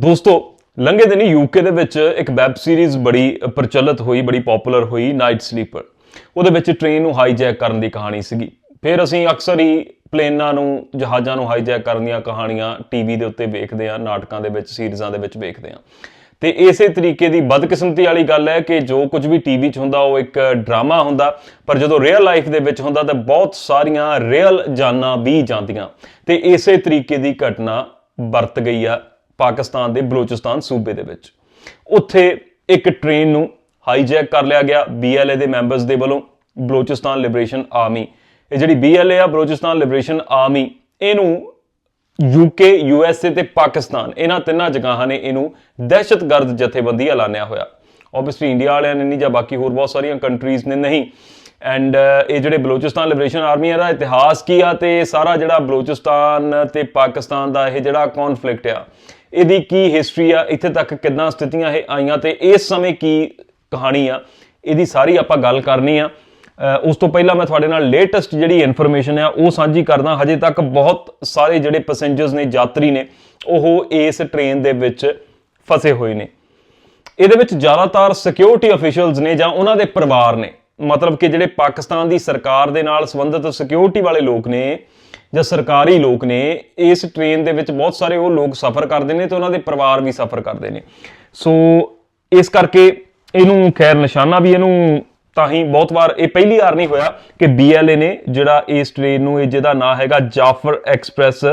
ਦੋਸਤੋ, ਲੰਘੇ ਦਿਨੀ ਯੂਕੇ ਦੇ ਵਿੱਚ ਇੱਕ ਵੈਬ ਸੀਰੀਜ਼ ਬੜੀ ਪ੍ਰਚਲਿਤ ਹੋਈ, ਬੜੀ ਪਪੂਲਰ ਹੋਈ ਨਾਈਟ ਸਲੀਪਰ ਉਹਦੇ ਵਿੱਚ ਟ੍ਰੇਨ ਨੂੰ ਹਾਈਜੈਕ ਕਰਨ ਦੀ ਕਹਾਣੀ ਸੀਗੀ। ਫਿਰ ਅਸੀਂ ਅਕਸਰ ਹੀ ਪਲੇਨਾਂ ਨੂੰ, ਜਹਾਜ਼ਾਂ ਨੂੰ ਹਾਈਜੈਕ ਕਰਨ ਦੀਆਂ ਕਹਾਣੀਆਂ ਟੀਵੀ ਦੇ ਉੱਤੇ ਵੇਖਦੇ ਹਾਂ, ਨਾਟਕਾਂ ਦੇ ਵਿੱਚ ਸੀਰੀਜ਼ਾਂ ਦੇ ਵਿੱਚ ਵੇਖਦੇ ਹਾਂ। ਤੇ ਇਸੇ ਤਰੀਕੇ ਦੀ ਬਦਕਿਸਮਤੀ ਵਾਲੀ ਗੱਲ ਹੈ ਕਿ ਜੋ ਕੁਝ ਵੀ ਟੀਵੀ 'ਚ ਹੁੰਦਾ, ਉਹ ਇੱਕ ਡਰਾਮਾ ਹੁੰਦਾ, ਪਰ ਜਦੋਂ ਰੀਅਲ ਲਾਈਫ ਦੇ ਵਿੱਚ ਹੁੰਦਾ, ਤਾਂ ਬਹੁਤ ਸਾਰੀਆਂ ਰੀਅਲ ਜਾਨਾਂ ਵੀ ਜਾਂਦੀਆਂ। ਤੇ ਇਸੇ ਤਰੀਕੇ ਦੀ ਘਟਨਾ ਵਰਤ ਗਈ ਆ ਪਾਕਿਸਤਾਨ ਦੇ ਬਲੋਚਿਸਤਾਨ ਸੂਬੇ ਦੇ ਵਿੱਚ। ਉੱਥੇ ਇੱਕ ਟ੍ਰੇਨ ਨੂੰ ਹਾਈਜੈਕ ਕਰ ਲਿਆ ਗਿਆ ਬੀਐਲਏ ਦੇ ਮੈਂਬਰਸ ਦੇ ਵੱਲੋਂ, ਬਲੋਚਿਸਤਾਨ ਲਿਬਰੇਸ਼ਨ ਆਰਮੀ ਇਹ ਜਿਹੜੀ ਬੀਐਲਏ ਆ, ਬਲੋਚਿਸਤਾਨ ਲਿਬਰੇਸ਼ਨ ਆਰਮੀ ਇਹਨੂੰ ਯੂਕੇ ਯੂਐਸਏ ਤੇ ਪਾਕਿਸਤਾਨ, ਇਹਨਾਂ ਤਿੰਨਾਂ ਜਗ੍ਹਾਵਾਂ ਨੇ ਇਹਨੂੰ ਦਹਿਸ਼ਤਗਰਦ ਜਥੇਬੰਦੀ ਐਲਾਨਿਆ ਹੋਇਆ। ਆਬਵੀਅਸਲੀ ਇੰਡੀਆ ਵਾਲਿਆਂ ਨੇ ਨਹੀਂ ਜਾਂ ਬਾਕੀ ਹੋਰ ਬਹੁਤ ਸਾਰੀਆਂ ਕੰਟਰੀਜ਼ ਨੇ ਨਹੀਂ। ਐਂਡ ਇਹ ਜਿਹੜੇ ਬਲੋਚਿਸਤਾਨ ਲਿਬਰੇਸ਼ਨ ਆਰਮੀ ਇਹਦਾ ਇਤਿਹਾਸ ਕੀ ਆ ਤੇ ਸਾਰਾ ਜਿਹੜਾ ਬਲੋਚਿਸਤਾਨ ਤੇ ਪਾਕਿਸਤਾਨ ਦਾ ਇਹ ਜਿਹੜਾ ਕਨਫਲਿਕਟ ਆ ਇਹਦੀ ਕੀ ਹਿਸਟਰੀ ਆ, ਇੱਥੇ ਤੱਕ ਕਿੱਦਾਂ ਸਥਿਤੀਆਂ ਇਹ ਆਈਆਂ ਤੇ ਇਸ ਸਮੇਂ ਕੀ ਕਹਾਣੀ ਆ, ਇਹਦੀ ਸਾਰੀ ਆਪਾਂ ਗੱਲ ਕਰਨੀ ਆ। ਉਸ ਤੋਂ ਪਹਿਲਾਂ ਮੈਂ ਤੁਹਾਡੇ ਨਾਲ ਲੇਟੈਸਟ ਜਿਹੜੀ ਇਨਫੋਰਮੇਸ਼ਨ ਆ, ਉਹ ਸਾਂਝੀ ਕਰਦਾ, ਹਜੇ ਤੱਕ ਬਹੁਤ ਸਾਰੇ ਜਿਹੜੇ ਪੈਸੇਂਜਰਸ ਨੇ, ਯਾਤਰੀ ਨੇ, ਉਹ ਇਸ ਟ੍ਰੇਨ ਦੇ ਵਿੱਚ ਫਸੇ ਹੋਏ ਨੇ। ਇਹਦੇ ਵਿੱਚ ਜ਼ਿਆਦਾਤਰ ਸਿਕਿਉਰਿਟੀ ਅਫੀਸ਼ੀਅਲਸ ਨੇ ਜਾਂ ਉਹਨਾਂ ਦੇ ਪਰਿਵਾਰ ਨੇ, ਮਤਲਬ ਕਿ ਜਿਹੜੇ ਪਾਕਿਸਤਾਨ ਦੀ ਸਰਕਾਰ ਦੇ ਨਾਲ ਸੰਬੰਧਿਤ ਸਿਕਿਉਰਿਟੀ ਵਾਲੇ ਲੋਕ ਨੇ ਜਾਂ ਸਰਕਾਰੀ ਲੋਕ ਨੇ, ਇਸ ਟ੍ਰੇਨ ਦੇ ਵਿੱਚ ਬਹੁਤ ਸਾਰੇ ਉਹ ਲੋਕ ਸਫ਼ਰ ਕਰਦੇ ਨੇ ਤੇ ਉਹਨਾਂ ਦੇ ਪਰਿਵਾਰ ਵੀ ਸਫ਼ਰ ਕਰਦੇ ਨੇ। ਸੋ, ਇਸ ਕਰਕੇ ਇਹਨੂੰ ਖੈਰ ਨਿਸ਼ਾਨਾ ਵੀ ਇਹਨੂੰ ਤਾਂ ਹੀ ਬਹੁਤ ਵਾਰ, ਇਹ ਪਹਿਲੀ ਵਾਰ ਨਹੀਂ ਹੋਇਆ ਕਿ BLA ਨੇ ਜਿਹੜਾ ਇਸ ਟ੍ਰੇਨ ਨੂੰ, ਇਹ ਜਿਹਦਾ ਨਾਂ ਹੈਗਾ ਜਾਫਰ ਐਕਸਪ੍ਰੈਸ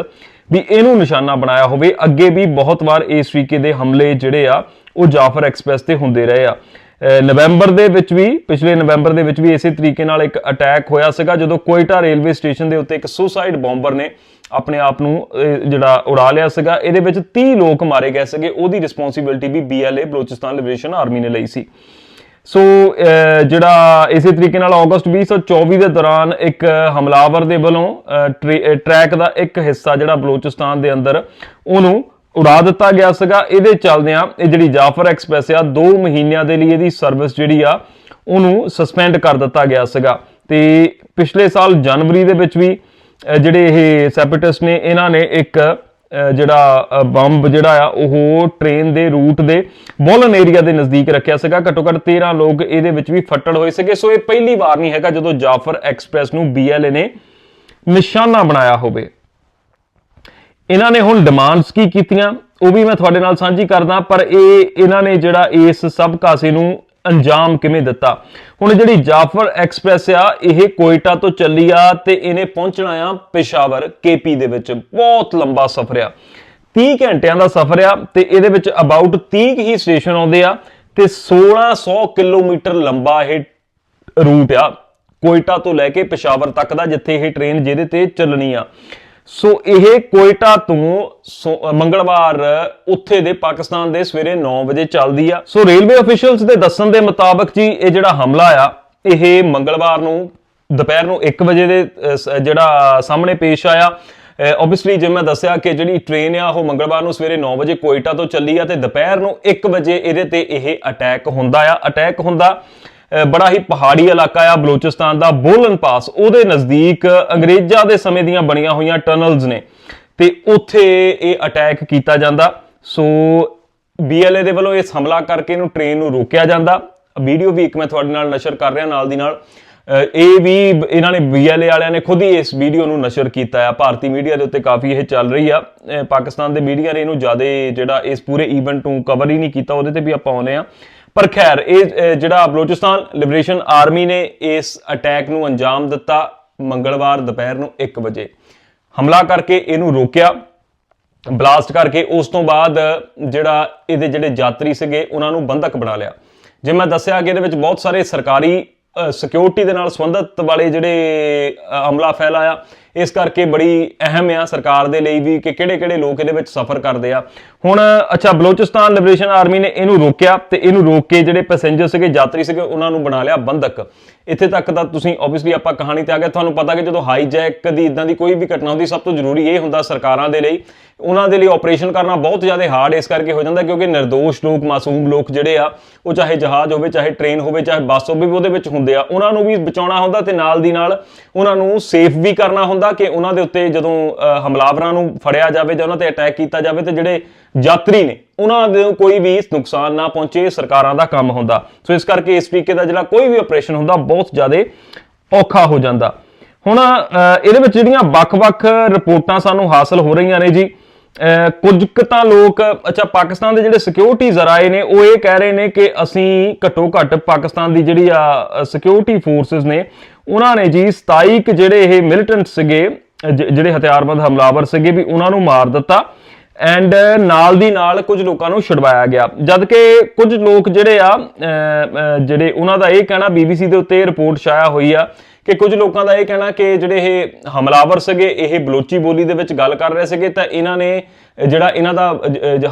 ਵੀ ਇਹਨੂੰ ਨਿਸ਼ਾਨਾ ਬਣਾਇਆ ਹੋਵੇ। ਅੱਗੇ ਵੀ ਬਹੁਤ ਵਾਰ ਇਸ ਤਰੀਕੇ ਦੇ ਹਮਲੇ ਜਿਹੜੇ ਆ, ਉਹ ਜਾਫਰ ਐਕਸਪ੍ਰੈਸ ਤੇ ਹੁੰਦੇ ਰਹੇ ਆ। ਨਵੰਬਰ ਦੇ ਵਿੱਚ ਵੀ, ਪਿਛਲੇ ਨਵੰਬਰ ਦੇ ਵਿੱਚ ਵੀ ਇਸੇ ਤਰੀਕੇ ਨਾਲ ਇੱਕ ਅਟੈਕ ਹੋਇਆ ਸੀਗਾ, ਜਦੋਂ ਕੋਇਟਾ ਰੇਲਵੇ ਸਟੇਸ਼ਨ ਦੇ ਉੱਤੇ ਇੱਕ ਸੁਸਾਈਡ ਬੰਬਰ ਨੇ ਆਪਣੇ ਆਪ ਨੂੰ ਜਿਹੜਾ ਉਡਾ ਲਿਆ ਸੀਗਾ। ਇਹਦੇ ਵਿੱਚ 30 ਲੋਕ ਮਾਰੇ ਗਏ ਸੀਗੇ। ਉਹਦੀ ਰਿਸਪੌਂਸਿਬਿਲਟੀ ਵੀ BLA ਬਲੋਚਿਸਤਾਨ ਲਿਬਰੇਸ਼ਨ ਆਰਮੀ ਨੇ ਲਈ ਸੀ। ਸੋ ਜਿਹੜਾ ਇਸੇ ਤਰੀਕੇ ਨਾਲ ਅਗਸਤ 2024 ਦੇ ਦੌਰਾਨ ਇੱਕ ਹਮਲਾਵਰ ਦੇ ਵੱਲੋਂ ਟਰੇ- ਟਰੈਕ ਦਾ ਇੱਕ ਹਿੱਸਾ ਜਿਹੜਾ ਬਲੋਚਿਸਤਾਨ ਦੇ ਅੰਦਰ, ਉਹਨੂੰ ਉਡਾ ਦਿੱਤਾ ਗਿਆ ਸੀਗਾ। ਇਹਦੇ ਚੱਲਦਿਆਂ ਇਹ ਜਿਹੜੀ ਜਾਫਰ ਐਕਸਪ੍ਰੈਸ ਆ 2 ਮਹੀਨਿਆਂ ਦੇ ਲਈ ਇਹਦੀ ਸਰਵਿਸ ਜਿਹੜੀ ਆ, ਉਹਨੂੰ ਸਸਪੈਂਡ ਕਰ ਦਿੱਤਾ ਗਿਆ ਸੀਗਾ। ਤੇ ਪਿਛਲੇ ਸਾਲ ਜਨਵਰੀ ਦੇ ਵਿੱਚ ਵੀ ਜਿਹੜੇ ਇਹ ਸੈਪਟਿਸਟ ਨੇ, ਇਹਨਾਂ ਨੇ ਇੱਕ ਜਿਹੜਾ ਬੰਬ ਜਿਹੜਾ ਆ, ਉਹ ਟ੍ਰੇਨ ਦੇ ਰੂਟ ਦੇ ਬੋਲਨ ਏਰੀਆ ਦੇ ਨਜ਼ਦੀਕ ਰੱਖਿਆ ਸੀਗਾ। ਘੱਟੋ ਘੱਟ 13 ਲੋਕ ਇਹਦੇ ਵਿੱਚ ਵੀ ਫੱਟੜ ਹੋਏ ਸੀਗੇ। ਸੋ ਇਹ ਪਹਿਲੀ ਵਾਰ ਨਹੀਂ ਹੈਗਾ ਜਦੋਂ ਜਾਫਰ ਐਕਸਪ੍ਰੈਸ ਨੂੰ BLA ਨੇ ਨਿਸ਼ਾਨਾ ਬਣਾਇਆ ਹੋਵੇ। ਇਹਨਾਂ ਨੇ ਹੁਣ ਡਿਮਾਂਡਸ ਕੀ ਕੀਤੀਆਂ, ਉਹ ਵੀ ਮੈਂ ਤੁਹਾਡੇ ਨਾਲ ਸਾਂਝੀ ਕਰਦਾ, ਪਰ ਇਹ ਇਹਨਾਂ ਨੇ ਜਿਹੜਾ ਇਸ ਸਭ ਕਾਸੇ ਨੂੰ ਅੰਜਾਮ ਕਿਵੇਂ ਦਿੱਤਾ? ਹੁਣ ਜਿਹੜੀ ਜਾਫਰ ਐਕਸਪ੍ਰੈਸ ਆ, ਇਹ ਕੋਇਟਾ ਤੋਂ ਚੱਲੀ ਆ ਤੇ ਇਹਨੇ ਪਹੁੰਚਣਾ ਆ ਪੇਸ਼ਾਵਰ ਕੇਪੀ ਦੇ ਵਿੱਚ। ਬਹੁਤ ਲੰਬਾ ਸਫ਼ਰ ਆ। 30 ਘੰਟਿਆਂ ਦਾ ਸਫ਼ਰ ਆ ਤੇ ਇਹਦੇ ਵਿੱਚ ਅਬਾਊਟ 30 ਕੁ ਹੀ ਸਟੇਸ਼ਨ ਆਉਂਦੇ ਆ ਤੇ 1600 ਕਿਲੋਮੀਟਰ ਲੰਬਾ ਇਹ ਰੂਟ ਆ ਕੋਇਟਾ ਤੋਂ ਲੈ ਕੇ ਪੇਸ਼ਾਵਰ ਤੱਕ ਦਾ, ਜਿੱਥੇ ਇਹ ਟ੍ਰੇਨ ਜਿਹਦੇ ਤੇ ਚੱਲਣੀ ਆ। ਸੋ ਇਹ ਕੋਇਟਾ ਤੋਂ ਸੋ- ਮੰਗਲਵਾਰ ਉੱਥੇ ਦੇ ਪਾਕਿਸਤਾਨ ਦੇ ਸਵੇਰੇ 9 ਵਜੇ ਚੱਲਦੀ ਆ। ਸੋ ਰੇਲਵੇ ਅਫੀਸ਼ੀਅਲਸ ਦੇ ਦੱਸਣ ਦੇ ਮੁਤਾਬਕ ਜੀ, ਇਹ ਜਿਹੜਾ ਹਮਲਾ ਆ, ਇਹ ਮੰਗਲਵਾਰ ਨੂੰ ਦੁਪਹਿਰ ਨੂੰ 1 ਵਜੇ ਦੇ ਜਿਹੜਾ ਸਾਹਮਣੇ ਪੇਸ਼ ਆਇਆ। ਆਬਵੀਅਸਲੀ ਜਿਵੇਂ ਮੈਂ ਦੱਸਿਆ ਕਿ ਜਿਹੜੀ ਟ੍ਰੇਨ ਆ, ਉਹ ਮੰਗਲਵਾਰ ਨੂੰ ਸਵੇਰੇ 9 ਵਜੇ ਕੋਇਟਾ ਤੋਂ ਚੱਲੀ ਆ ਤੇ ਦੁਪਹਿਰ ਨੂੰ 1 ਵਜੇ ਇਹਦੇ ਤੇ ਇਹ ਅਟੈਕ ਹੁੰਦਾ ਆ। ਅਟੈਕ ਹੁੰਦਾ ਬੜਾ ਹੀ ਪਹਾੜੀ ਇਲਾਕਾ ਆ, ਬਲੋਚਿਸਤਾਨ ਦਾ ਬੋਲਨ ਪਾਸ। ਉਹਦੇ ਨਜ਼ਦੀਕ ਅੰਗਰੇਜ਼ਾਂ ਦੇ ਸਮੇਂ ਦੀਆਂ ਬਣੀਆਂ ਹੋਈਆਂ ਟਨਲਸ ਨੇ। ਤੇ ਉੱਥੇ ਇਹ ਅਟੈਕ ਕੀਤਾ ਜਾਂਦਾ। ਸੋ BLA ਦੇ ਵੱਲੋਂ ਇਸ ਹਮਲਾ ਕਰਕੇ ਇਹਨੂੰ ਟ੍ਰੇਨ ਨੂੰ ਰੋਕਿਆ ਜਾਂਦਾ। ਵੀਡੀਓ ਵੀ ਇੱਕ ਮੈਂ ਤੁਹਾਡੇ ਨਾਲ ਨਸ਼ਰ ਕਰ ਰਿਹਾ, ਨਾਲ ਦੀ ਨਾਲ। ਇਹ ਵੀ ਇਹਨਾਂ ਨੇ BLA ਵਾਲਿਆਂ ਨੇ ਖੁਦ ਹੀ ਇਸ ਵੀਡੀਓ ਨੂੰ ਨਸ਼ਰ ਕੀਤਾ ਆ। ਭਾਰਤੀ ਮੀਡੀਆ ਦੇ ਉੱਤੇ ਕਾਫੀ ਇਹ ਚੱਲ ਰਹੀ ਆ। ਪਾਕਿਸਤਾਨ ਦੇ ਮੀਡੀਆ ਨੇ ਇਹਨੂੰ ਜ਼ਿਆਦਾ ਜਿਹੜਾ ਇਸ ਪੂਰੇ ਇਵੈਂਟ ਨੂੰ ਕਵਰ ਹੀ ਨਹੀਂ ਕੀਤਾ, ਉਹਦੇ ਤੇ ਵੀ ਆਪਾਂ ਆਉਨੇ ਆ ਪਰ ਖੈਰ, ਇਹ ਜਿਹੜਾ ਬਲੋਚਿਸਤਾਨ ਲਿਬਰੇਸ਼ਨ ਆਰਮੀ ਨੇ ਇਸ ਅਟੈਕ ਨੂੰ ਅੰਜਾਮ ਦਿੱਤਾ ਮੰਗਲਵਾਰ ਦੁਪਹਿਰ ਨੂੰ 1 ਵਜੇ। ਹਮਲਾ ਕਰਕੇ ਇਹਨੂੰ ਰੋਕਿਆ। ਬਲਾਸਟ ਕਰਕੇ ਉਸ ਤੋਂ ਬਾਅਦ ਜਿਹੜਾ ਇਹਦੇ ਜਿਹੜੇ ਯਾਤਰੀ ਸੀਗੇ, ਉਹਨਾਂ ਨੂੰ ਬੰਧਕ ਬਣਾ ਲਿਆ। ਜੇ ਮੈਂ ਦੱਸਿਆ ਕਿ ਇਹਦੇ ਵਿੱਚ ਬਹੁਤ ਸਾਰੇ ਸਰਕਾਰੀ ਸਿਕਿਉਰਿਟੀ ਦੇ ਨਾਲ ਸੰਬੰਧਿਤ ਵਾਲੇ ਜਿਹੜੇ ਹਮਲਾ ਫੈਲਾਇਆ ਇਸ ਕਰਕੇ ਬੜੀ ਅਹਿਮ ਆ ਸਰਕਾਰ ਦੇ ਲਈ ਵੀ ਕਿ ਕਿਹੜੇ-ਕਿਹੜੇ ਲੋਕ ਇਹਦੇ ਵਿੱਚ ਸਫ਼ਰ ਕਰਦੇ ਆ। ਹੁਣ, ਅੱਛਾ, ਬਲੋਚਿਸਤਾਨ ਲਿਬਰੇਸ਼ਨ ਆਰਮੀ ਨੇ ਇਹਨੂੰ ਰੋਕਿਆ ਤੇ ਇਹਨੂੰ ਰੋਕ ਕੇ ਜਿਹੜੇ ਪੈਸੇਂਜਰ ਸੀਗੇ, ਯਾਤਰੀ ਸੀਗੇ, ਉਹਨਾਂ ਨੂੰ ਬਣਾ ਲਿਆ ਬੰਧਕ। ਇੱਥੇ ਤੱਕ ਤਾਂ ਤੁਸੀਂ ਆਬਵੀਅਸਲੀ ਆਪਾਂ ਕਹਾਣੀ ਤੇ ਆ ਗਏ। ਤੁਹਾਨੂੰ ਪਤਾ ਕਿ ਜਦੋਂ ਹਾਈਜੈਕ ਕਦੀ ਇਦਾਂ ਦੀ ਕੋਈ ਵੀ ਘਟਨਾ ਹੁੰਦੀ, ਸਭ ਤੋਂ ਜ਼ਰੂਰੀ ਇਹ ਹੁੰਦਾ ਸਰਕਾਰਾਂ ਦੇ ਲਈ। ਉਹਨਾਂ ਦੇ ਲਈ ਆਪਰੇਸ਼ਨ ਕਰਨਾ ਬਹੁਤ ਜ਼ਿਆਦਾ ਹਾਰਡ ਇਸ ਕਰਕੇ ਹੋ ਜਾਂਦਾ ਕਿਉਂਕਿ નિર્ਦੋਸ਼ ਲੋਕ, ਮਾਸੂਮ ਲੋਕ ਜਿਹੜੇ ਆ, ਉਹ ਚਾਹੇ ਜਹਾਜ਼ ਹੋਵੇ, ਚਾਹੇ ਟ੍ਰੇਨ ਹੋਵੇ, ਚਾਹੇ ਬੱਸ ਹੋਵੇ ਉਹਦੇ ਵਿੱਚ ਹੁੰਦੇ ਆ। ਉਹਨਾਂ ਨੂੰ ਵੀ ਬਚਾਉਣਾ ਹੁੰਦਾ ਤੇ ਨਾਲ ਦੀ ਨਾਲ ਉਹਨਾਂ ਨੂੰ ਸੇਫ ਵੀ ਕਰਨਾ ਹੁੰਦਾ। ਚਾਹੁੰਦਾ ਕਿ ਉਹਨਾਂ ਦੇ ਉੱਤੇ ਜਦੋਂ ਅ, ਹਮਲਾਵਰਾਂ ਨੂੰ ਫੜਿਆ ਜਾਵੇ ਜਾਂ ਉਹਨਾਂ ਤੇ ਅਟੈਕ ਕੀਤਾ ਜਾਵੇ ਤੇ ਜਿਹੜੇ ਯਾਤਰੀ ਨੇ ਉਹਨਾਂ ਨੂੰ ਕੋਈ ਵੀ ਨੁਕਸਾਨ ਨਾ ਪਹੁੰਚੇ ਸਰਕਾਰਾਂ ਦਾ ਕੰਮ ਹੁੰਦਾ। ਸੋ ਇਸ ਕਰਕੇ ਇਸ ਤਰੀਕੇ ਦਾ ਜਿਹੜਾ ਕੋਈ ਵੀ ਆਪਰੇਸ਼ਨ ਹੁੰਦਾ ਬਹੁਤ ਜ਼ਿਆਦਾ ਔਖਾ ਹੋ ਜਾਂਦਾ। ਹੁਣ ਇਹਦੇ ਵਿੱਚ ਜਿਹੜੀਆਂ ਵੱਖ-ਵੱਖ ਰਿਪੋਰਟਾਂ ਸਾਨੂੰ ਹਾਸਲ ਹੋ ਰਹੀਆਂ ਨੇ ਜੀ ਅਹ ਕੁਝ ਕੁ ਤਾਂ ਲੋਕ ਅੱਛਾ ਪਾਕਿਸਤਾਨ ਦੇ ਜਿਹੜੇ ਸਿਕਿਉਰਿਟੀ ਜ਼ਰਾਏ ਨੇ ਉਹ ਇਹ ਕਹਿ ਰਹੇ ਨੇ ਕਿ ਅਸੀਂ ਘੱਟੋ ਘੱਟ ਪਾਕਿਸਤਾਨ ਦੀ ਜਿਹੜੀ ਆ ਸਿਕਿਉਰਿਟੀ ਫੋਰਸਸ ਨੇ ਉਹਨਾਂ ਨੇ ਜੀ 27 ਜਿਹੜੇ ਇਹ ਮਿਲਟੈਂਟ ਸੀਗੇ ਜਿਹੜੇ ਹਥਿਆਰਬੰਦ ਹਮਲਾਵਰ ਸੀਗੇ ਵੀ ਉਹਨਾਂ ਨੂੰ ਮਾਰ ਦਿੱਤਾ। ਐਂਡ ਨਾਲ ਦੀ ਨਾਲ ਕੁਝ ਲੋਕਾਂ ਨੂੰ ਛੁਡਵਾਇਆ ਗਿਆ। ਜਦ ਕਿ ਕੁਝ ਲੋਕ ਜਿਹੜੇ ਆ ਜਿਹੜੇ ਉਹਨਾਂ ਦਾ ਇਹ ਕਹਿਣਾ BBC ਦੇ ਉੱਤੇ ਰਿਪੋਰਟ ਛਾਇਆ ਹੋਈ ਆ ਕਿ ਕੁਝ ਲੋਕਾਂ ਦਾ ਇਹ ਕਹਿਣਾ ਕਿ ਜਿਹੜੇ ਇਹ ਹਮਲਾਵਰ ਸੀਗੇ, ਇਹ ਬਲੋਚੀ ਬੋਲੀ ਦੇ ਵਿੱਚ ਗੱਲ ਕਰ ਰਹੇ ਸੀਗੇ, ਤਾਂ ਇਹਨਾਂ ਨੇ, ਜਿਹੜਾ ਇਹਨਾਂ ਦਾ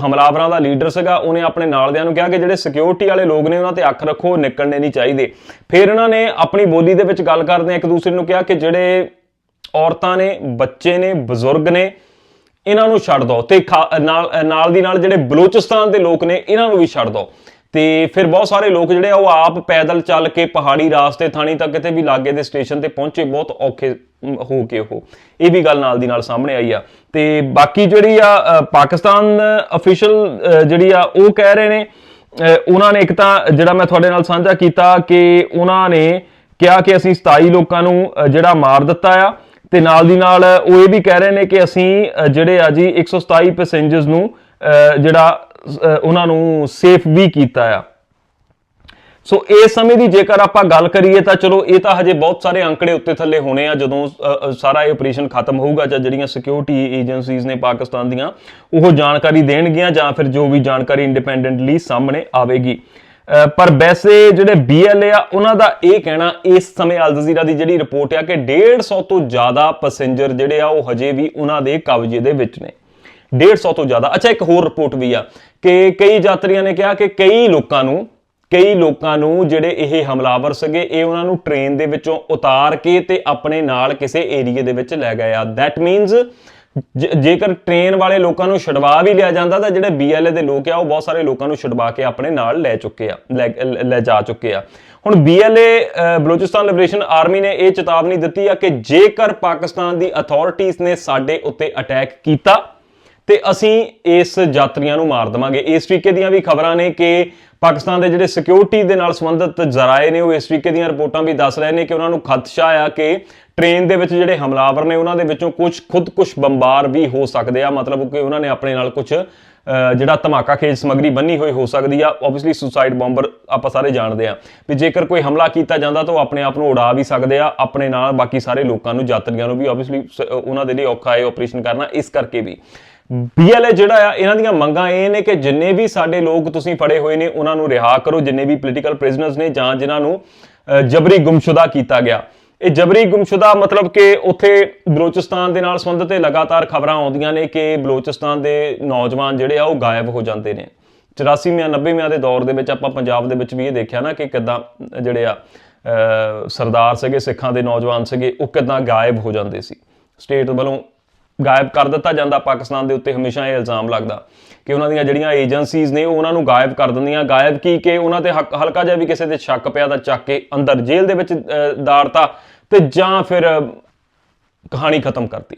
ਹਮਲਾਵਰਾਂ ਦਾ ਲੀਡਰ ਸੀਗਾ, ਉਹਨੇ ਆਪਣੇ ਨਾਲਦਿਆਂ ਨੂੰ ਕਿਹਾ ਕਿ ਜਿਹੜੇ ਸਿਕਿਉਰਿਟੀ ਵਾਲੇ ਲੋਕ ਨੇ ਉਹਨਾਂ ਤੇ ਅੱਖ ਰੱਖੋ ਨਿਕਲਣੇ ਨਹੀਂ ਚਾਹੀਦੇ। ਫਿਰ ਇਹਨਾਂ ਨੇ ਆਪਣੀ ਬੋਲੀ ਦੇ ਵਿੱਚ ਗੱਲ ਕਰਦੇ ਇੱਕ ਦੂਸਰੇ ਨੂੰ ਕਿਹਾ ਕਿ ਜਿਹੜੇ ਔਰਤਾਂ ਨੇ, ਬੱਚੇ ਨੇ, ਬਜ਼ੁਰਗ ਨੇ ਇਹਨਾਂ ਨੂੰ ਛੱਡ ਦਿਓ ਤੇ ਖਾ- ਨਾਲ ਨਾਲ ਦੀ ਨਾਲ ਜਿਹੜੇ ਬਲੂਚਿਸਤਾਨ ਦੇ ਲੋਕ ਨੇ, ਇਹਨਾਂ ਨੂੰ ਵੀ ਛੱਡ ਦਿਓ ਤੇ ਫਿਰ ਬਹੁਤ ਸਾਰੇ ਲੋਕ ਜਿਹੜੇ ਆ, ਉਹ ਆਪ ਪੈਦਲ ਚੱਲ ਕੇ ਪਹਾੜੀ ਰਾਸਤੇ, ਥਾਣੀ ਤੱਕ ਕਿਤੇ ਵੀ ਲਾਗੇ ਦੇ ਸਟੇਸ਼ਨ ਤੇ ਪਹੁੰਚੇ। ਬਹੁਤ ਔਖੇ ਹੋ ਕੇ ਉਹ। ਇਹ ਵੀ ਗੱਲ ਨਾਲ ਦੀ ਨਾਲ ਸਾਹਮਣੇ ਆਈ ਆ। ਤੇ ਬਾਕੀ ਜਿਹੜੀ ਆ ਪਾਕਿਸਤਾਨ ਅਫੀਸ਼ੀਅਲ ਜਿਹੜੀ ਆ, ਉਹ ਕਹਿ ਰਹੇ ਨੇ ਉਹਨਾਂ ਨੇ ਇੱਕ ਤਾਂ ਜਿਹੜਾ ਮੈਂ ਤੁਹਾਡੇ ਨਾਲ ਸਾਂਝਾ ਕੀਤਾ ਕਿ ਉਹਨਾਂ ਨੇ ਕਿਹਾ ਕਿ ਅਸੀਂ 27 ਲੋਕਾਂ ਨੂੰ ਜਿਹੜਾ ਮਾਰ ਦਿੱਤਾ ਆ। ਤੇ ਨਾਲ ਦੀ ਨਾਲ ਉਹ ਇਹ ਵੀ ਕਹਿ ਰਹੇ ਨੇ ਕਿ ਅਸੀਂ ਜਿਹੜੇ ਆ ਜੀ 127 ਪੈਸੇਂਜਰਸ ਨੂੰ ਜਿਹੜਾ ਉਹਨਾਂ ਨੂੰ ਸੇਫ ਵੀ ਕੀਤਾ ਆ। ਸੋ ਇਸ ਸਮੇਂ ਦੀ ਜੇਕਰ ਆਪਾਂ ਗੱਲ ਕਰੀਏ ਤਾਂ ਚਲੋ ਇਹ ਤਾਂ ਹਜੇ ਬਹੁਤ ਸਾਰੇ ਅੰਕੜੇ ਉੱਤੇ ਥੱਲੇ ਹੋਣੇ ਆ, ਜਦੋਂ ਸਾਰਾ ਇਹ ਆਪਰੇਸ਼ਨ ਖਤਮ ਹੋਊਗਾ ਜਾਂ ਜਿਹੜੀਆਂ ਸਿਕਿਉਰਿਟੀ ਏਜੰਸੀਜ਼ ਨੇ ਪਾਕਿਸਤਾਨ ਦੀਆਂ, ਉਹ ਜਾਣਕਾਰੀ ਦੇਣਗੀਆਂ ਜਾਂ ਫਿਰ ਜੋ ਵੀ ਜਾਣਕਾਰੀ ਇੰਡੀਪੈਂਡੈਂਟਲੀ ਸਾਹਮਣੇ ਆਵੇਗੀ। ਪਰ ਵੈਸੇ ਜਿਹੜੇ BLA ਆ, ਉਹਨਾਂ ਦਾ ਇਹ ਕਹਿਣਾ ਇਸ ਸਮੇਂ ਅਲ ਜਜ਼ੀਰਾ ਦੀ ਜਿਹੜੀ ਰਿਪੋਰਟ ਆ ਕਿ 150 ਤੋਂ ਜ਼ਿਆਦਾ ਪੈਸੇਂਜਰ ਜਿਹੜੇ ਆ, ਉਹ ਹਜੇ ਵੀ ਉਹਨਾਂ ਦੇ ਕਬਜ਼ੇ ਦੇ ਵਿੱਚ ਨੇ। 150 ਤੋਂ ਜ਼ਿਆਦਾ। ਅੱਛਾ, ਇੱਕ ਹੋਰ ਰਿਪੋਰਟ ਵੀ ਆ ਕਿ ਕਈ ਯਾਤਰੀਆਂ ਨੇ ਕਿਹਾ ਕਿ ਕਈ ਲੋਕਾਂ ਨੂੰ, ਕਈ ਲੋਕਾਂ ਨੂੰ ਜਿਹੜੇ ਇਹ ਹਮਲਾਵਰ ਸੀਗੇ, ਇਹ ਉਹਨਾਂ ਨੂੰ ਟ੍ਰੇਨ ਦੇ ਵਿੱਚੋਂ ਉਤਾਰ ਕੇ ਤੇ ਆਪਣੇ ਨਾਲ ਕਿਸੇ ਏਰੀਏ ਦੇ ਵਿੱਚ ਲੈ ਗਏ ਆ। ਥੈਟ ਮੀਨਸ ਜੇਕਰ ਟ੍ਰੇਨ ਵਾਲੇ ਲੋਕਾਂ ਨੂੰ ਛਡਵਾ ਵੀ ਲਿਆ ਜਾਂਦਾ ਤਾਂ ਜਿਹੜੇ BLA ਦੇ ਲੋਕ ਆ ਉਹ ਬਹੁਤ ਸਾਰੇ ਲੋਕਾਂ ਨੂੰ ਛਡਵਾ ਕੇ ਆਪਣੇ ਨਾਲ ਲੈ ਚੁੱਕੇ ਆ ਲੈ ਲੈ ਜਾ ਚੁੱਕੇ ਆ। ਹੁਣ BLA ਅ, ਬਲੋਚਿਸਤਾਨ ਲਿਬਰੇਸ਼ਨ ਆਰਮੀ ਨੇ ਇਹ ਚੇਤਾਵਨੀ ਦਿੱਤੀ ਆ ਕਿ ਜੇਕਰ ਪਾਕਿਸਤਾਨ ਦੀ ਅਥਾਰਟੀਆਂ ਨੇ ਸਾਡੇ ਉੱਤੇ ਅਟੈਕ ਕੀਤਾ ਤੇ ਅਸੀਂ ਇਸ ਯਾਤਰੀਆਂ ਨੂੰ ਮਾਰ ਦਵਾਂਗੇ। ਇਸ ਤਰੀਕੇ ਦੀਆਂ ਵੀ ਖਬਰਾਂ ਨੇ ਕਿ ਪਾਕਿਸਤਾਨ ਦੇ ਜਿਹੜੇ ਸਿਕਿਉਰਿਟੀ ਦੇ ਨਾਲ ਸੰਬੰਧਿਤ ਜ਼ਰਾਏ ਨੇ ਉਹ ਇਸ ਤਰੀਕੇ ਦੀਆਂ ਰਿਪੋਰਟਾਂ ਵੀ ਦੱਸ ਰਹੇ ਨੇ ਕਿ ਉਹਨਾਂ ਨੂੰ ਖਦਸ਼ਾ ਆ ਕਿ ਟ੍ਰੇਨ ਦੇ ਵਿੱਚ ਜਿਹੜੇ ਹਮਲਾਵਰ ਨੇ, ਉਹਨਾਂ ਦੇ ਵਿੱਚੋਂ ਕੁਝ ਖੁਦ ਕੁਝ ਬੰਬਾਰ ਵੀ ਹੋ ਸਕਦੇ ਆ। ਮਤਲਬ ਕਿ ਉਹਨਾਂ ਨੇ ਆਪਣੇ ਨਾਲ ਕੁਝ ਜਿਹੜਾ ਧਮਾਕਾ ਖੇਜ ਸਮਗਰੀ ਬੰਨੀ ਹੋਈ ਹੋ ਸਕਦੀ ਆ। ਆਬਵੀਅਸਲੀ ਸੁਸਾਈਡ ਬੰਬਰ ਆਪਾਂ ਸਾਰੇ ਜਾਣਦੇ ਆ ਵੀ ਜੇਕਰ ਕੋਈ ਹਮਲਾ ਕੀਤਾ ਜਾਂਦਾ ਤਾਂ ਉਹ ਆਪਣੇ ਆਪ ਨੂੰ ਉਡਾ ਵੀ ਸਕਦੇ ਆ, ਆਪਣੇ ਨਾਲ ਬਾਕੀ ਸਾਰੇ ਲੋਕਾਂ ਨੂੰ, ਯਾਤਰੀਆਂ ਨੂੰ ਵੀ ਆਬਵੀਅਸਲੀ ਉਹਨਾਂ ਦੇ ਲਈ ਔਖਾ ਹੈ ਆਪਰੇਸ਼ਨ ਕਰਨਾ, ਇਸ ਕਰਕੇ ਵੀ। BLA ਜਿਹੜਾ ਆ, ਇਹਨਾਂ ਦੀਆਂ ਮੰਗਾਂ ਇਹ ਨੇ ਕਿ ਜਿੰਨੇ ਵੀ ਸਾਡੇ ਲੋਕ ਤੁਸੀਂ ਫੜੇ ਹੋਏ ਨੇ, ਉਹਨਾਂ ਨੂੰ ਰਿਹਾ ਕਰੋ। ਜਿੰਨੇ ਵੀ ਪੋਲੀਟੀਕਲ ਪ੍ਰਿਜ਼ਨਰਸ ਨੇ ਜਾਂ ਜਿਨ੍ਹਾਂ ਨੂੰ ਜਬਰੀ ਗੁੰਮਸ਼ੁਦਾ ਕੀਤਾ ਗਿਆ। ਇਹ ਜਬਰੀ ਗੁੰਮਸ਼ੁਦਾ ਮਤਲਬ ਕਿ ਉੱਥੇ ਬਲੋਚਿਸਤਾਨ ਦੇ ਨਾਲ ਸੰਬੰਧਿਤ ਲਗਾਤਾਰ ਖਬਰਾਂ ਆਉਂਦੀਆਂ ਨੇ ਕਿ ਬਲੋਚਿਸਤਾਨ ਦੇ ਨੌਜਵਾਨ ਜਿਹੜੇ ਆ ਉਹ ਗਾਇਬ ਹੋ ਜਾਂਦੇ ਨੇ। 84ਵਿਆਂ 90ਵਿਆਂ ਦੇ ਦੌਰ ਦੇ ਵਿੱਚ ਆਪਾਂ ਪੰਜਾਬ ਦੇ ਵਿੱਚ ਵੀ ਇਹ ਦੇਖਿਆ ਨਾ ਕਿ ਕਿਦਾਂ ਜਿਹੜੇ ਆ ਸਰਦਾਰ ਸੀਗੇ, ਸਿੱਖਾਂ ਦੇ ਨੌਜਵਾਨ ਸੀਗੇ, ਉਹ ਕਿਦਾਂ ਗਾਇਬ ਹੋ ਜਾਂਦੇ ਸੀ। ਸਟੇਟ ਵੱਲੋਂ ਗਾਇਬ ਕਰ ਦਿੱਤਾ ਜਾਂਦਾ, ਪਾਕਿਸਤਾਨ ਦੇ ਉੱਤੇ ਹਮੇਸ਼ਾ ਇਹ ਇਲਜ਼ਾਮ ਲੱਗਦਾ ਕਿ ਉਹਨਾਂ ਦੀਆਂ ਜਿਹੜੀਆਂ ਏਜੰਸੀਜ਼ ਨੇ, ਉਹ ਉਹਨਾਂ ਨੂੰ ਗਾਇਬ ਕਰ ਦਿੰਦੀਆਂ। ਗਾਇਬ ਕੀ ਕਿ ਉਹਨਾਂ ਤੇ ਹੱਕ- ਹਲਕਾ ਜਿਹਾ ਵੀ ਕਿਸੇ ਦੇ ਸ਼ੱਕ ਪਿਆ ਤਾਂ ਚੱਕ ਕੇ ਅੰਦਰ ਜੇਲ੍ਹ ਦੇ ਵਿੱਚ ਦਾੜਤਾ ਤੇ ਜਾਂ ਫਿਰ ਕਹਾਣੀ ਖਤਮ ਕਰਤੀ।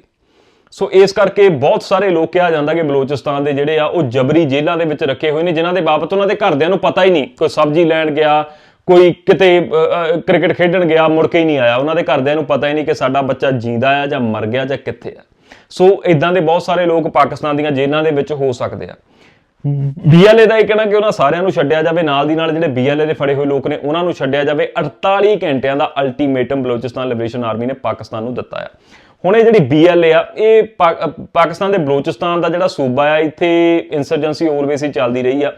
ਸੋ ਇਸ ਕਰਕੇ ਬਹੁਤ ਸਾਰੇ ਲੋਕ ਕਿਹਾ ਜਾਂਦਾ ਕਿ ਬਲੋਚਿਸਤਾਨ ਦੇ ਜਿਹੜੇ ਆ, ਉਹ ਜਬਰੀ ਜੇਲ੍ਹਾਂ ਦੇ ਵਿੱਚ ਰੱਖੇ ਹੋਏ ਨੇ, ਜਿਨ੍ਹਾਂ ਦੇ ਬਾਬਤ ਉਹਨਾਂ ਦੇ ਘਰਦਿਆਂ ਨੂੰ ਪਤਾ ਹੀ ਨਹੀਂ। ਕੋਈ ਸਬਜ਼ੀ ਲੈਣ ਗਿਆ, ਕੋਈ ਕਿਤੇ ਕ੍ਰਿਕਟ ਖੇਡਣ ਗਿਆ, ਮੁੜ ਕੇ ਹੀ ਨਹੀਂ ਆਇਆ। ਉਹਨਾਂ ਦੇ ਘਰਦਿਆਂ ਨੂੰ ਪਤਾ ਹੀ ਨਹੀਂ ਕਿ ਸਾਡਾ ਬੱਚਾ ਜਿੰਦਾ ਆ ਜਾਂ ਮਰ ਗਿਆ ਜਾਂ ਕਿੱਥੇ ਆ। ਸੋ ਇਦਾਂ ਦੇ ਬਹੁਤ ਸਾਰੇ ਲੋਕ ਪਾਕਿਸਤਾਨ ਦੀਆਂ ਜੇਲ੍ਹਾਂ ਦੇ ਵਿੱਚ ਹੋ ਸਕਦੇ ਆ। BLA ਦਾ ਇਹ ਕਹਿਣਾ ਕਿ ਉਹਨਾਂ ਸਾਰਿਆਂ ਨੂੰ ਛੱਡਿਆ ਜਾਵੇ, ਨਾਲ ਦੀ ਨਾਲ ਜਿਹੜੇ BLA ਦੇ ਫੜੇ ਹੋਏ ਲੋਕ ਨੇ, ਉਹਨਾਂ ਨੂੰ ਛੱਡਿਆ ਜਾਵੇ। 48 ਘੰਟਿਆਂ ਦਾ ਅਲਟੀਮੇਟਮ ਬਲੋਚਿਸਤਾਨ ਲਿਬਰੇਸ਼ਨ ਆਰਮੀ ਨੇ ਪਾਕਿਸਤਾਨ ਨੂੰ ਦਿੱਤਾ ਆ। ਹੁਣ ਇਹ ਜਿਹੜੀ BLA ਆ, ਇਹ ਪਾਕਿਸਤਾਨ ਦੇ ਬਲੋਚਿਸਤਾਨ ਦਾ ਜਿਹੜਾ ਸੂਬਾ ਆ, ਇੱਥੇ ਇਨਸਰਜੈਂਸੀ ਆਲਵੇਸ ਹੀ ਚੱਲਦੀ ਰਹੀ ਆ।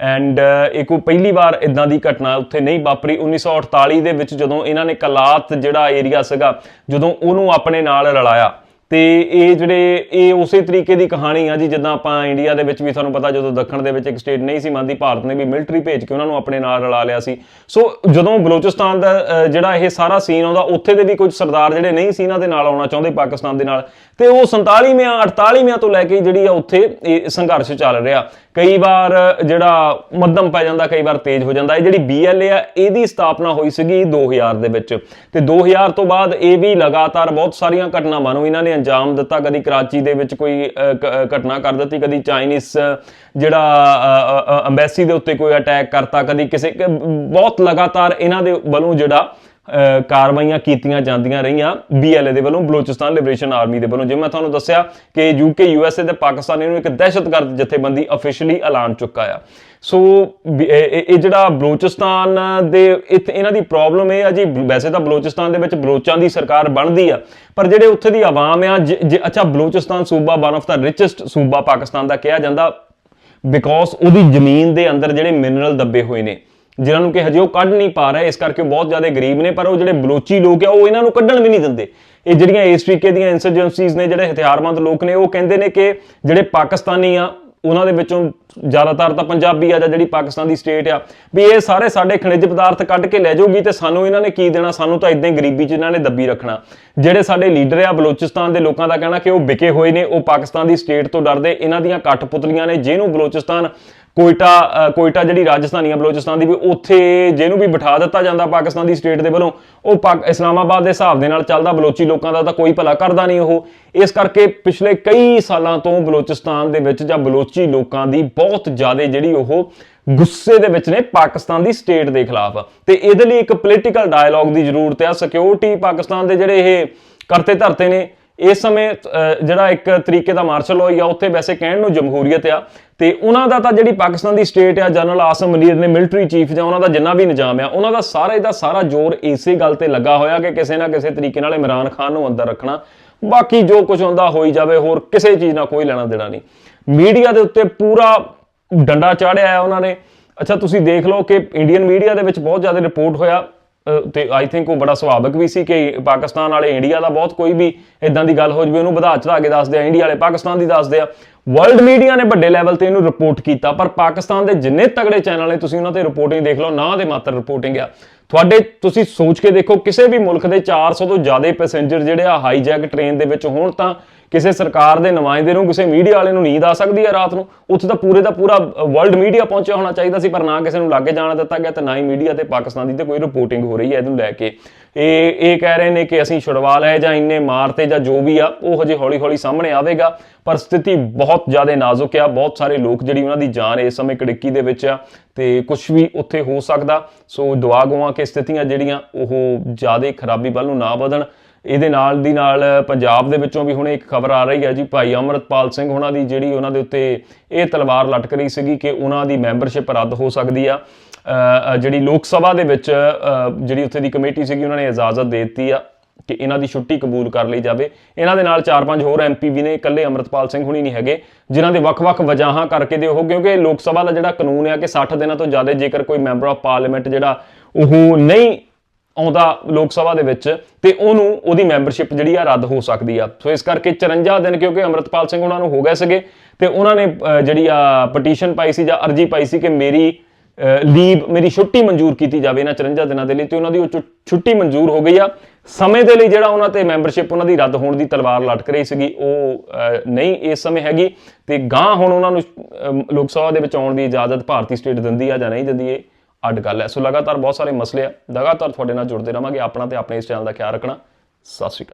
ਐਂਡ ਇਹ ਕੋਈ ਪਹਿਲੀ ਵਾਰ ਇਦਾਂ ਦੀ ਘਟਨਾ ਉੱਥੇ ਨਹੀਂ ਵਾਪਰੀ। 1948 ਦੇ ਵਿੱਚ ਜਦੋਂ ਇਹਨਾਂ ਨੇ ਕਲਾਤ ਜਿਹੜਾ ਏਰੀਆ ਸੀਗਾ, ਜਦੋਂ ਉਹਨੂੰ ਆਪਣੇ ਨਾਲ ਰਲਾਇਆ ਤੇ ਇਹ ਜਿਹੜੇ, ਇਹ ਉਸੇ ਤਰੀਕੇ ਦੀ ਕਹਾਣੀ ਆ ਜੀ, ਜਿੱਦਾਂ ਆਪਾਂ ਇੰਡੀਆ ਦੇ ਵਿੱਚ ਵੀ ਤੁਹਾਨੂੰ ਪਤਾ ਜਦੋਂ ਦੱਖਣ ਦੇ ਵਿੱਚ ਇੱਕ ਸਟੇਟ ਨਹੀਂ ਸੀ ਮੰਨਦੀ, ਭਾਰਤ ਨੇ ਵੀ ਮਿਲਟਰੀ ਭੇਜ ਕੇ ਉਹਨਾਂ ਨੂੰ ਆਪਣੇ ਨਾਲ ਰਲਾ ਲਿਆ ਸੀ। ਸੋ ਜਦੋਂ ਬਲੋਚਿਸਤਾਨ ਦਾ ਜਿਹੜਾ ਇਹ ਸਾਰਾ ਸੀਨ ਆਉਂਦਾ, ਉੱਥੇ ਦੇ ਵੀ ਕੁਝ ਸਰਦਾਰ ਜਿਹੜੇ ਨਹੀਂ ਸੀ ਇਹਨਾਂ ਦੇ ਨਾਲ ਆਉਣਾ ਚਾਹੁੰਦੇ, ਪਾਕਿਸਤਾਨ ਦੇ ਨਾਲ ਤੇ ਉਹ 47ਵਿਆਂ 48ਵਿਆਂ ਤੋਂ ਲੈ ਕੇ ਜਿਹੜੀ ਆ ਉੱਥੇ ਇਹ ਸੰਘਰਸ਼ ਚੱਲ ਰਿਹਾ। ਕਈ ਵਾਰ ਜਿਹੜਾ ਮੱਧਮ ਪੈ ਜਾਂਦਾ, ਕਈ ਵਾਰ ਤੇਜ਼ ਹੋ ਜਾਂਦਾ। ਇਹ ਜਿਹੜੀ BLA ਆ, ਇਹਦੀ ਸਥਾਪਨਾ ਹੋਈ ਸੀਗੀ 2000 ਦੇ ਵਿੱਚ। ਤੇ 2000 ਤੋਂ ਬਾਅਦ ਇਹ ਵੀ ਲਗਾਤਾਰ ਬਹੁਤ ਸਾਰੀਆਂ ਘਟਨਾਵਾਂ ਨੂੰ ਇਹਨਾਂ ਨੇ ਅੰਜਾਮ ਦਿੱਤਾ। ਕਦੀ ਕਰਾਚੀ ਦੇ ਵਿੱਚ ਕੋਈ ਕ- ਘਟਨਾ ਕਰ ਦਿੱਤੀ, ਕਦੀ ਚਾਈਨੀਸ ਜਿਹੜਾ ਅੰਬੈਸੀ ਦੇ ਉੱਤੇ ਕੋਈ ਅਟੈਕ ਕਰਤਾ। ਕਦੀ ਕਿਸੇ ਬਹੁਤ ਲਗਾਤਾਰ ਇਹਨਾਂ ਦੇ ਵੱਲੋਂ ਜਿਹੜਾ ਕਾਰਵਾਈਆਂ ਕੀਤੀਆਂ ਜਾਂਦੀਆਂ ਰਹੀਆਂ BLA ਦੇ ਵੱਲੋਂ ਬਲੋਚਿਸਤਾਨ ਲਿਬਰੇਸ਼ਨ ਆਰਮੀ ਦੇ ਵੱਲੋਂ। ਜਿਵੇਂ ਮੈਂ ਤੁਹਾਨੂੰ ਦੱਸਿਆ ਕਿ ਯੂਕੇ ਯੂਐਸਏ ਤੇ ਪਾਕਿਸਤਾਨ ਇਹਨੂੰ ਇੱਕ ਦਹਿਸ਼ਤਗਰਦ ਜਥੇਬੰਦੀ ਅਫੀਸ਼ੀਅਲੀ ਐਲਾਨ ਚੁੱਕਾ ਆ। ਸੋ ਇਹ, ਇਹ- ਜਿਹੜਾ ਬਲੋਚਿਸਤਾਨ ਦੇ ਇੱਥੇ ਇਹਨਾਂ ਦੀ ਪ੍ਰੋਬਲਮ ਇਹ ਆ ਜੀ, ਵੈਸੇ ਤਾਂ ਬਲੋਚਿਸਤਾਨ ਦੇ ਵਿੱਚ ਬਲੋਚਾਂ ਦੀ ਸਰਕਾਰ ਬਣਦੀ ਆ, ਪਰ ਜਿਹੜੇ ਉੱਥੇ ਦੀ ਆਵਾਮ ਆ, ਜੇ- ਜੇ- ਅੱਛਾ, ਬਲੋਚਿਸਤਾਨ ਸੂਬਾ ਵਨ ਆਫ ਦਾ ਰਿਚੈਸਟ ਸੂਬਾ ਪਾਕਿਸਤਾਨ ਦਾ ਕਿਹਾ ਜਾਂਦਾ ਬਿਕੋਜ਼ ਉਹਦੀ ਜ਼ਮੀਨ ਦੇ ਅੰਦਰ ਜਿਹੜੇ ਮਿਨਰਲ ਦੱਬੇ ਹੋਏ ਨੇ। ਜਿਨ੍ਹਾਂ ਨੂੰ ਕਿ ਹਜੇ ਉਹ ਕੱਢ ਨਹੀਂ ਪਾ ਰਹੇ, ਇਸ ਕਰਕੇ ਉਹ ਬਹੁਤ ਜ਼ਿਆਦਾ ਗਰੀਬ ਨੇ, ਪਰ ਉਹ ਜਿਹੜੇ ਬਲੋਚੀ ਲੋਕ ਆ, ਉਹ ਇਹਨਾਂ ਨੂੰ ਕੱਢਣ ਵੀ ਨਹੀਂ ਦਿੰਦੇ। ਇਹ ਜਿਹੜੀਆਂ ਇਸ ਤਰੀਕੇ ਦੀਆਂ ਇਨਸਰਜੈਂਸੀਜ਼ ਨੇ, ਜਿਹੜੇ ਹਥਿਆਰਬੰਦ ਲੋਕ ਨੇ, ਉਹ ਕਹਿੰਦੇ ਨੇ ਕਿ ਜਿਹੜੇ ਪਾਕਿਸਤਾਨੀ ਆ, ਉਹਨਾਂ ਦੇ ਵਿੱਚੋਂ ਜ਼ਿਆਦਾਤਰ ਤਾਂ ਪੰਜਾਬੀ ਆ ਜਾਂ ਜਿਹੜੀ ਪਾਕਿਸਤਾਨ ਦੀ ਸਟੇਟ ਆ, ਵੀ ਇਹ ਸਾਰੇ ਸਾਡੇ ਖਣਿਜ ਪਦਾਰਥ ਕੱਢ ਕੇ ਲੈ ਜਾਊਗੀ ਤੇ ਸਾਨੂੰ ਇਹਨਾਂ ਨੇ ਕੀ ਦੇਣਾ, ਸਾਨੂੰ ਤਾਂ ਇਦਾਂ ਹੀ ਗਰੀਬੀ 'ਚ ਇਹਨਾਂ ਨੇ ਦੱਬੀ ਰੱਖਣਾ। ਜਿਹੜੇ ਸਾਡੇ ਲੀਡਰ ਆ ਬਲੋਚਿਸਤਾਨ ਦੇ ਲੋਕਾਂ ਦਾ ਕਹਿਣਾ ਕਿ ਉਹ ਵਿਕੇ ਹੋਏ ਨੇ, ਉਹ ਪਾਕਿਸਤਾਨ ਦੀ ਸਟੇਟ ਤੋਂ ਡਰਦੇ, ਇਹਨਾਂ ਦੀਆਂ ਕਠਪੁਤਲੀਆਂ ਨੇ, ਜਿਹਨੂੰ ਬਲੋਚਿਸਤਾਨ ਕੋਇਟਾ ਕੋਇਟਾ ਜਿਹੜੀ ਰਾਜਸਥਾਨੀ ਆ, ਬਲੋਚਿਸਤਾਨ ਦੀ ਵੀ ਉੱਥੇ ਜਿਹਨੂੰ ਵੀ ਬਿਠਾ ਦਿੱਤਾ ਜਾਂਦਾ ਪਾਕਿਸਤਾਨ ਦੀ ਸਟੇਟ ਦੇ ਵੱਲੋਂ, ਉਹ ਪਾਕ ਇਸਲਾਮਾਬਾਦ ਦੇ ਹਿਸਾਬ ਦੇ ਨਾਲ ਚੱਲਦਾ, ਬਲੋਚੀ ਲੋਕਾਂ ਦਾ ਤਾਂ ਕੋਈ ਭਲਾ ਕਰਦਾ ਨਹੀਂ ਉਹ। ਇਸ ਕਰਕੇ ਪਿਛਲੇ ਕਈ ਸਾਲਾਂ ਤੋਂ ਬਲੋਚਿਸਤਾਨ ਦੇ ਵਿੱਚ ਜਾਂ ਬਲੋਚੀ ਲੋਕਾਂ ਦੀ ਬਹੁਤ ਜ਼ਿਆਦਾ ਜਿਹੜੀ ਉਹ ਗੁੱਸੇ ਦੇ ਵਿੱਚ ਨੇ ਪਾਕਿਸਤਾਨ ਦੀ ਸਟੇਟ ਦੇ ਖਿਲਾਫ। ਤੇ ਇਹਦੇ ਲਈ ਇੱਕ ਪੋਲੀਟੀਕਲ ਡਾਇਲੌਗ ਦੀ ਜ਼ਰੂਰਤ ਆ ਸਿਕਿਉਰਿਟੀ ਪਾਕਿਸਤਾਨ ਦੇ ਜਿਹੜੇ ਇਹ ਕਰਤੇ ਧਰਤੇ ਨੇ ਇਸ ਸਮੇਂ ਜਿਹੜਾ ਇੱਕ ਤਰੀਕੇ ਦਾ ਮਾਰਸ਼ਲ ਹੋਈ ਆ, ਉੱਥੇ ਵੈਸੇ ਕਹਿਣ ਨੂੰ ਜਮਹੂਰੀਅਤ ਆ। ਤੇ ਉਹਨਾਂ ਦਾ ਤਾਂ ਜਿਹੜੀ ਪਾਕਿਸਤਾਨ ਦੀ ਸਟੇਟ ਆ, ਜਨਰਲ ਆਸਮ ਮਨੀਰ ਨੇ ਮਿਲਟਰੀ ਚੀਫ ਜਾਂ ਉਹਨਾਂ ਦਾ ਜਿੰਨਾ ਵੀ ਨਿਜ਼ਾਮ ਆ, ਉਹਨਾਂ ਦਾ ਸਾਰੇ ਦਾ ਸਾਰਾ ਜ਼ੋਰ ਇਸੇ ਗੱਲ ਤੇ ਲੱਗਾ ਹੋਇਆ ਕਿ ਕਿਸੇ ਨਾ ਕਿਸੇ ਤਰੀਕੇ ਨਾਲ ਇਮਰਾਨ ਖਾਨ ਨੂੰ ਅੰਦਰ ਰੱਖਣਾ। ਬਾਕੀ ਜੋ ਕੁਝ ਹੁੰਦਾ ਹੋਈ ਜਾਵੇ, ਹੋਰ ਕਿਸੇ ਚੀਜ਼ ਨਾਲ ਕੋਈ ਲੈਣਾ ਦੇਣਾ ਨਹੀਂ। ਮੀਡੀਆ ਦੇ ਉੱਤੇ ਪੂਰਾ ਡੰਡਾ ਚਾੜਿਆ ਆ ਉਹਨਾਂ ਨੇ। ਅੱਛਾ, ਤੁਸੀਂ ਦੇਖ ਲਓ ਕਿ ਇੰਡੀਅਨ ਮੀਡੀਆ ਦੇ ਵਿੱਚ ਬਹੁਤ ਜ਼ਿਆਦਾ ਰਿਪੋਰਟ ਹੋਇਆ। ਤੇ ਆਈ ਥਿੰਕ ਉਹ ਬੜਾ ਸੁਭਾਵਿਕ ਵੀ ਸੀ ਕਿ ਪਾਕਿਸਤਾਨ ਵਾਲੇ ਇੰਡੀਆ ਦਾ ਬਹੁਤ ਕੋਈ ਵੀ ਇਦਾਂ ਦੀ ਗੱਲ ਹੋ ਜਵੇ, ਉਹਨੂੰ ਵਧਾ ਚੜਾ ਕੇ ਦੱਸਦੇ ਆ ਇੰਡੀਆ ਵਾਲੇ ਪਾਕਿਸਤਾਨ ਦੀ ਦੱਸਦੇ ਆ। ਵਰਲਡ ਮੀਡੀਆ ਨੇ ਵੱਡੇ ਲੈਵਲ ਤੇ ਇਹਨੂੰ ਰਿਪੋਰਟ ਕੀਤਾ, ਪਰ ਪਾਕਿਸਤਾਨ ਦੇ ਜਿੰਨੇ ਤਗੜੇ ਚੈਨਲ ਨੇ, ਤੁਸੀਂ ਉਹਨਾਂ ਤੇ ਰਿਪੋਰਟਿੰਗ ਦੇਖ ਲਓ, ਨਾ ਦੇ ਮਾਤਰ ਰਿਪੋਰਟਿੰਗ ਆ। ਤੁਹਾਡੇ, ਤੁਸੀਂ ਸੋਚ ਕੇ ਦੇਖੋ, ਕਿਸੇ ਵੀ ਮੁਲਕ ਦੇ 400 ਤੋਂ ਜ਼ਿਆਦਾ ਪੈਸੇਂਜਰ ਜਿਹੜੇ ਆ ਹਾਈਜੈਕ ਟ੍ਰੇਨ ਦੇ ਵਿੱਚ ਹੋਣ, ਤਾਂ ਕਿਸੇ ਸਰਕਾਰ ਦੇ ਨੁਮਾਇੰਦੇ ਨੂੰ, ਕਿਸੇ ਮੀਡੀਆ ਵਾਲੇ ਨੂੰ ਨੀਂਦ ਆ ਸਕਦੀ ਹੈ ਰਾਤ ਨੂੰ? ਉੱਥੇ ਤਾਂ ਪੂਰੇ ਦਾ ਪੂਰਾ ਵਰਲਡ ਮੀਡੀਆ ਪਹੁੰਚਿਆ ਹੋਣਾ ਚਾਹੀਦਾ ਸੀ, ਪਰ ਨਾ ਕਿਸੇ ਨੂੰ ਲਾਗੇ ਜਾਣਾ ਦਿੱਤਾ ਗਿਆ ਤੇ ਨਾ ਹੀ ਮੀਡੀਆ ਤੇ ਪਾਕਿਸਤਾਨ ਦੀ ਤੇ ਕੋਈ ਰਿਪੋਰਟਿੰਗ ਹੋ ਰਹੀ ਹੈ ਇਹਨੂੰ ਲੈ ਕੇ। ਇਹ ਇਹ ਕਹਿ ਰਹੇ ਨੇ ਕਿ ਅਸੀਂ ਛੁਡਵਾ ਲਏ ਜਾਂ ਇੰਨੇ ਮਾਰਤੇ ਜਾਂ ਜੋ ਵੀ ਆ, ਉਹ ਹਜੇ ਹੌਲੀ ਹੌਲੀ ਸਾਹਮਣੇ ਆਵੇਗਾ, ਪਰ ਸਥਿਤੀ ਬਹੁਤ ਜ਼ਿਆਦਾ ਨਾਜ਼ੁਕ ਆ, ਬਹੁਤ ਸਾਰੇ ਲੋਕ ਜਿਹੜੀ ਉਹਨਾਂ ਦੀ ਜਾਨ ਇਸ ਸਮੇਂ ਕੜਿੱਕੀ ਦੇ ਵਿੱਚ ਆ, ਤੇ ਕੁਝ ਵੀ ਉੱਥੇ ਹੋ ਸਕਦਾ। ਸੋ ਦੁਆ ਗਵਾ ਕੇ ਸਥਿਤੀਆਂ ਜਿਹੜੀਆਂ, ਉਹ ਜ਼ਿਆਦਾ ਖਰਾਬੀ ਵੱਲ ਨੂੰ ਨਾ ਵਧਣ। ਇਹਦੇ ਨਾਲ ਦੀ ਨਾਲ ਪੰਜਾਬ ਦੇ ਵਿੱਚੋਂ ਵੀ ਹੁਣੇ ਇੱਕ ਖਬਰ ਆ ਰਹੀ ਹੈ ਜੀ, ਭਾਈ ਅਮਰਤਪਾਲ ਸਿੰਘ ਉਹਨਾਂ ਦੀ ਜਿਹੜੀ ਉਹਨਾਂ ਦੇ ਉੱਤੇ ਇਹ ਤਲਵਾਰ ਲਟਕ ਰਹੀ ਸੀਗੀ ਕਿ ਉਹਨਾਂ ਦੀ ਮੈਂਬਰਸ਼ਿਪ ਰੱਦ ਹੋ ਸਕਦੀ ਆ। ਜਿਹੜੀ ਲੋਕ ਸਭਾ ਦੇ ਵਿੱਚ ਜਿਹੜੀ ਉੱਥੇ ਦੀ ਕਮੇਟੀ ਸੀਗੀ, ਉਹਨਾਂ ਨੇ ਇਜਾਜ਼ਤ ਦੇ ਦਿੱਤੀ ਆ ਕਿ ਇਹਨਾਂ ਦੀ ਛੁੱਟੀ ਕਬੂਲ ਕਰ ਲਈ ਜਾਵੇ। ਇਹਨਾਂ ਦੇ ਨਾਲ ਚਾਰ ਪੰਜ ਹੋਰ ਐਮਪੀ ਵੀ ਨੇ, ਇਕੱਲੇ ਅਮਰਤਪਾਲ ਸਿੰਘ ਹੁਣੀ ਨਹੀਂ ਹੈਗੇ, ਜਿਨ੍ਹਾਂ ਦੇ ਵੱਖ-ਵੱਖ ਵਜਾਹਾਂ ਕਰਕੇ ਦੇ ਉਹ ਕਿਉਂਕਿ ਲੋਕ ਸਭਾ ਦਾ ਜਿਹੜਾ ਕਾਨੂੰਨ ਹੈ ਕਿ 60 ਦਿਨਾਂ ਤੋਂ ਜ਼ਿਆਦਾ ਜੇਕਰ ਕੋਈ ਮੈਂਬਰ ਆਫ ਪਾਰਲੀਮੈਂਟ ਜਿਹੜਾ, ਉਹ ਨਹੀਂ ਆਉਂਦਾ ਲੋਕ ਸਭਾ ਦੇ ਵਿੱਚ ਤੇ ਉਹਨੂੰ ਉਹਦੀ ਮੈਂਬਰਸ਼ਿਪ ਜਿਹੜੀ ਆ ਰੱਦ ਹੋ ਸਕਦੀ ਆ। ਸੋ ਇਸ ਕਰਕੇ 54 ਦਿਨ ਕਿਉਂਕਿ ਅਮਰਤਪਾਲ ਸਿੰਘ ਉਹਨਾਂ ਨੂੰ ਹੋ ਗਏ ਸੀਗੇ ਤੇ ਉਹਨਾਂ ਨੇ ਜਿਹੜੀ ਆ ਪਟੀਸ਼ਨ ਪਾਈ ਸੀ ਜਾਂ ਅਰਜੀ ਪਾਈ ਸੀ ਕਿ ਮੇਰੀ ਲੀਵ ਮੇਰੀ ਛੁੱਟੀ ਮਨਜ਼ੂਰ ਕੀਤੀ ਜਾਵੇ ਇਹਨਾਂ 54 ਦਿਨਾਂ ਦੇ ਲਈ ਤੇ ਉਹਨਾਂ ਦੀ ਉਹ ਛੁ- ਛੁੱਟੀ ਮਨਜ਼ੂਰ ਹੋ ਗਈ ਆ। ਸਮੇਂ ਦੇ ਲਈ ਜਿਹੜਾ ਉਹਨਾਂ ਤੇ ਮੈਂਬਰਸ਼ਿਪ ਉਹਨਾਂ ਦੀ ਰੱਦ ਹੋਣ ਦੀ ਤਲਵਾਰ ਲਟਕ ਰਹੀ ਸੀਗੀ, ਉਹ ਨਹੀਂ ਇਸ ਸਮੇਂ ਹੈਗੀ ਤੇ ਗਾਂ ਹੁਣ ਉਹਨਾਂ ਨੂੰ ਲੋਕ ਸਭਾ ਦੇ ਵਿੱਚ ਆਉਣ ਦੀ ਇਜਾਜ਼ਤ ਭਾਰਤੀ ਸਟੇਟ ਦਿੰਦੀ ਆ ਜਾਂ ਨਹੀਂ ਦਿੰਦੀ ਇਹ। ਅੱਡ ਗੱਲ ਹੈ। ਸੋ ਲਗਾਤਾਰ ਬਹੁਤ ਸਾਰੇ ਮਸਲੇ ਆ। ਲਗਾਤਾਰ ਤੁਹਾਡੇ ਨਾਲ ਜੁੜਦੇ ਰਵਾਂਗੇ ਆਪਣਾ ਤੇ ਆਪਣੇ ਇਸ ਚੈਨਲ ਦਾ ਖਿਆਲ ਰੱਖਣਾ। ਸਤਿ ਸ਼੍ਰੀ ਅਕਾਲ।